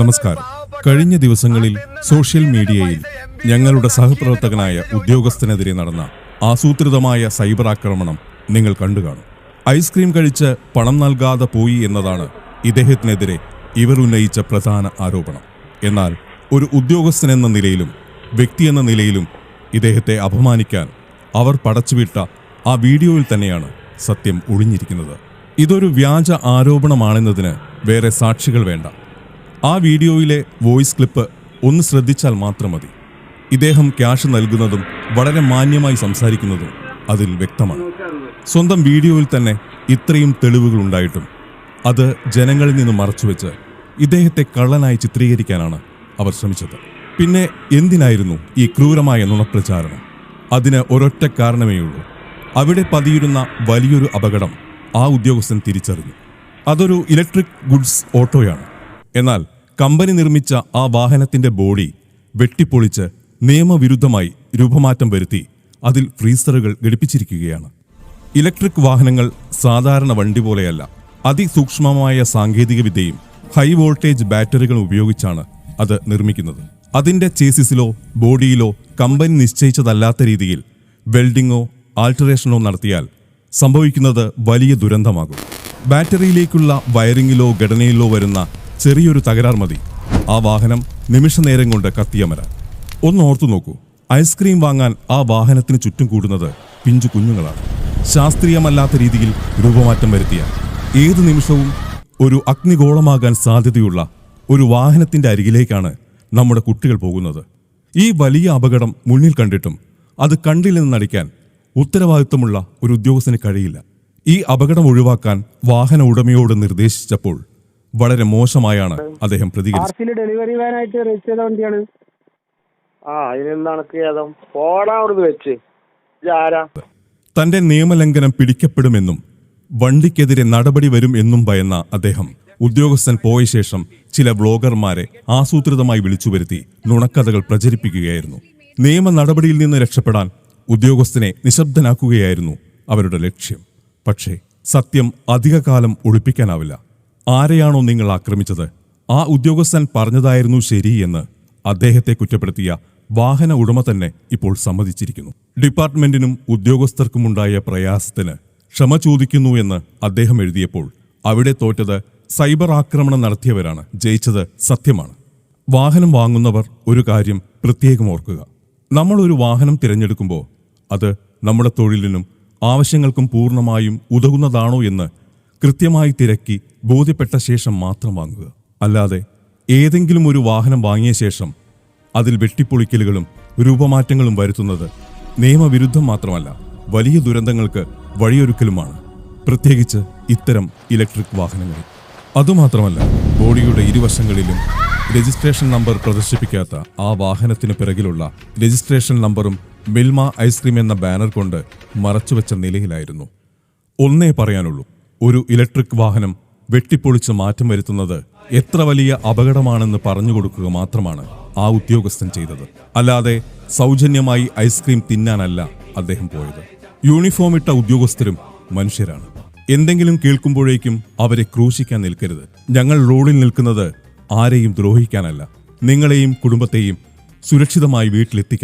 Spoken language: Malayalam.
നമസ്കാരം. കഴിഞ്ഞ ദിവസങ്ങളിൽ സോഷ്യൽ മീഡിയയിൽ ഞങ്ങളുടെ സഹപ്രവർത്തകനായ ഉദ്യോഗസ്ഥനെതിരെ നടന്ന ആസൂത്രിതമായ സൈബർ ആക്രമണം നിങ്ങൾ കണ്ടുകാണും ഐസ്ക്രീം കഴിച്ച് പണം നൽകാതെ പോയി എന്നതാണ് ഇദ്ദേഹത്തിനെതിരെ ഇവർ ഉന്നയിച്ച പ്രധാന ആരോപണം. എന്നാൽ ഒരു ഉദ്യോഗസ്ഥൻ എന്ന നിലയിലും വ്യക്തി എന്ന നിലയിലും ഇദ്ദേഹത്തെ അപമാനിക്കാൻ അവർ പടച്ചുവിട്ട ആ വീഡിയോയിൽ തന്നെയാണ് സത്യം ഒളിഞ്ഞിരിക്കുന്നത്. ഇതൊരു വ്യാജ ആരോപണമാണെന്നതിന് വേറെ സാക്ഷികൾ വേണ്ട. ആ വീഡിയോയിലെ വോയിസ് ക്ലിപ്പ് ഒന്ന് ശ്രദ്ധിച്ചാൽ മാത്രം മതി. ഇദ്ദേഹം ക്യാഷ് നൽകുന്നതും വളരെ മാന്യമായി സംസാരിക്കുന്നതും അതിൽ വ്യക്തമാണ്. സ്വന്തം വീഡിയോയിൽ തന്നെ ഇത്രയും തെളിവുകൾ ഉണ്ടായിട്ടും അത് ജനങ്ങളിൽ നിന്ന് മറച്ചുവെച്ച് ഇദ്ദേഹത്തെ കള്ളനായി ചിത്രീകരിക്കാനാണ് അവർ ശ്രമിച്ചത്. പിന്നെ എന്തിനായിരുന്നു ഈ ക്രൂരമായ നുണപ്രചാരണം? അതിന് ഒരൊറ്റ കാരണമേയുള്ളൂ അവിടെ പതിയിരുന്ന വലിയൊരു അപകടം ആ ഉദ്യോഗസ്ഥൻ തിരിച്ചറിഞ്ഞു. അതൊരു ഇലക്ട്രിക് ഗുഡ്സ് ഓട്ടോയാണ്. എന്നാൽ കമ്പനി നിർമ്മിച്ച ആ വാഹനത്തിന്റെ ബോഡി വെട്ടിപ്പൊളിച്ച് നിയമവിരുദ്ധമായി രൂപമാറ്റം വരുത്തി അതിൽ ഫ്രീസറുകൾ ഘടിപ്പിച്ചിരിക്കുകയാണ്. ഇലക്ട്രിക് വാഹനങ്ങൾ സാധാരണ വണ്ടി പോലെയല്ല അതിസൂക്ഷ്മമായ സാങ്കേതികവിദ്യയും ഹൈ വോൾട്ടേജ് ബാറ്ററികൾ ഉപയോഗിച്ചാണ് അത് നിർമ്മിക്കുന്നത്. അതിന്റെ ചേസിസിലോ ബോഡിയിലോ കമ്പനി നിശ്ചയിച്ചതല്ലാത്ത രീതിയിൽ വെൽഡിങ്ങോ ആൾട്ടറേഷനോ നടത്തിയാൽ സംഭവിക്കുന്നത് വലിയ ദുരന്തമാകും. ബാറ്ററിയിലേക്കുള്ള വയറിങ്ങിലോ ഘടനയിലോ വരുന്ന ചെറിയൊരു തകരാർ മതി. ആ വാഹനം നിമിഷനേരം കൊണ്ട് കത്തിയമര ഒന്ന് ഓർത്തു നോക്കൂ. ഐസ്ക്രീം വാങ്ങാൻ ആ വാഹനത്തിന് ചുറ്റും കൂടുന്നത് പിഞ്ചു കുഞ്ഞുങ്ങളാണ്. ശാസ്ത്രീയമല്ലാത്ത രീതിയിൽ രൂപമാറ്റം വരുത്തിയ ഏത് നിമിഷവും ഒരു അഗ്നിഗോളമാകാൻ സാധ്യതയുള്ള ഒരു വാഹനത്തിന്റെ അരികിലേക്കാണ് നമ്മുടെ കുട്ടികൾ പോകുന്നത്. ഈ വലിയ അപകടം മുന്നിൽ കണ്ടിട്ടും അത് കണ്ടില്ലെന്ന് നടിക്കാൻ ഉത്തരവാദിത്വമുള്ള ഒരു ഉദ്യോഗസ്ഥന് കഴിയില്ല. ഈ അപകടം ഒഴിവാക്കാൻ വാഹന ഉടമയോട് നിർദ്ദേശിച്ചപ്പോൾ വളരെ മോശമായാണ് അദ്ദേഹം പ്രതികരിച്ചത്. ഡെലിവറി വാനായിട്ട് രജിസ്റ്റർ ചെയ്ത വണ്ടിയാണ്. ആ വെച്ച്. തന്റെ നിയമലംഘനം പിടിക്കപ്പെടുമെന്നും വണ്ടിക്കെതിരെ നടപടി വരും എന്നും ഭയന്ന അദ്ദേഹം. ഉദ്യോഗസ്ഥൻ പോയ ശേഷം ചില വ്ളോഗർമാരെ ആസൂത്രിതമായി വിളിച്ചു വരുത്തി നുണക്കഥകൾ പ്രചരിപ്പിക്കുകയായിരുന്നു. നിയമ നടപടിയിൽ നിന്ന് രക്ഷപ്പെടാൻ ഉദ്യോഗസ്ഥനെ നിശബ്ദനാക്കുകയായിരുന്നു അവരുടെ ലക്ഷ്യം. പക്ഷേ സത്യം അധികകാലം ഒളിപ്പിക്കാനാവില്ല. ആരെയാണോ നിങ്ങൾ ആക്രമിച്ചത്? ആ ഉദ്യോഗസ്ഥൻ പറഞ്ഞതായിരുന്നു ശരി എന്ന് അദ്ദേഹത്തെ കുറ്റപ്പെടുത്തിയ വാഹന ഉടമ തന്നെ ഇപ്പോൾ സമ്മതിച്ചിരിക്കുന്നു. ഡിപ്പാർട്ട്മെന്റിനും ഉദ്യോഗസ്ഥർക്കുമുണ്ടായ പ്രയാസത്തിന് ക്ഷമ ചോദിക്കുന്നു എന്ന് അദ്ദേഹം എഴുതിയപ്പോൾ അവിടെ തോറ്റത് സൈബർ ആക്രമണം നടത്തിയവരാണ് ജയിച്ചത് സത്യമാണ്. വാഹനം വാങ്ങുന്നവർ ഒരു കാര്യം പ്രത്യേകം ഓർക്കുക. നമ്മൾ ഒരു വാഹനം തിരഞ്ഞെടുക്കുമ്പോൾ അത് നമ്മുടെ തൊഴിലിനും ആവശ്യങ്ങൾക്കും പൂർണമായും ഉതകുന്നതാണോ എന്ന് കൃത്യമായി തിരക്കി ബോധ്യപ്പെട്ട ശേഷം മാത്രം വാങ്ങുക. അല്ലാതെ ഏതെങ്കിലും ഒരു വാഹനം വാങ്ങിയ ശേഷം അതിൽ വെട്ടിപ്പൊളിക്കലുകളും രൂപമാറ്റങ്ങളും വരുത്തുന്നത് നിയമവിരുദ്ധം മാത്രമല്ല വലിയ ദുരന്തങ്ങൾക്ക് വഴിയൊരുക്കലുമാണ്. പ്രത്യേകിച്ച് ഇത്തരം ഇലക്ട്രിക് വാഹനങ്ങളിൽ. അതുമാത്രമല്ല ബോഡിയുടെ ഇരുവശങ്ങളിലും രജിസ്ട്രേഷൻ നമ്പർ പ്രദർശിപ്പിക്കാത്ത ആ വാഹനത്തിന് പിറകിലുള്ള രജിസ്ട്രേഷൻ നമ്പറും മിൽമ ഐസ്ക്രീം എന്ന ബാനർ കൊണ്ട് മറച്ചുവെച്ച നിലയിലായിരുന്നു. ഒന്നേ പറയാനുള്ളൂ ഒരു ഇലക്ട്രിക് വാഹനം വെട്ടിപ്പൊളിച്ച് മാറ്റം വരുത്തുന്നത് എത്ര വലിയ അപകടമാണെന്ന് പറഞ്ഞു കൊടുക്കുക മാത്രമാണ് ആ ഉദ്യോഗസ്ഥൻ ചെയ്തത്. അല്ലാതെ സൗജന്യമായി ഐസ്ക്രീം തിന്നാനല്ല അദ്ദേഹം പോയത്. യൂണിഫോം ഇട്ട ഉദ്യോഗസ്ഥരും മനുഷ്യരാണ്. എന്തെങ്കിലും കേൾക്കുമ്പോഴേക്കും അവരെ ക്രൂശിക്കാൻ നിൽക്കരുത്. ഞങ്ങൾ റോഡിൽ നിൽക്കുന്നത് ആരെയും ദ്രോഹിക്കാനല്ല. നിങ്ങളെയും കുടുംബത്തെയും സുരക്ഷിതമായി വീട്ടിലെത്തിക്കാൻ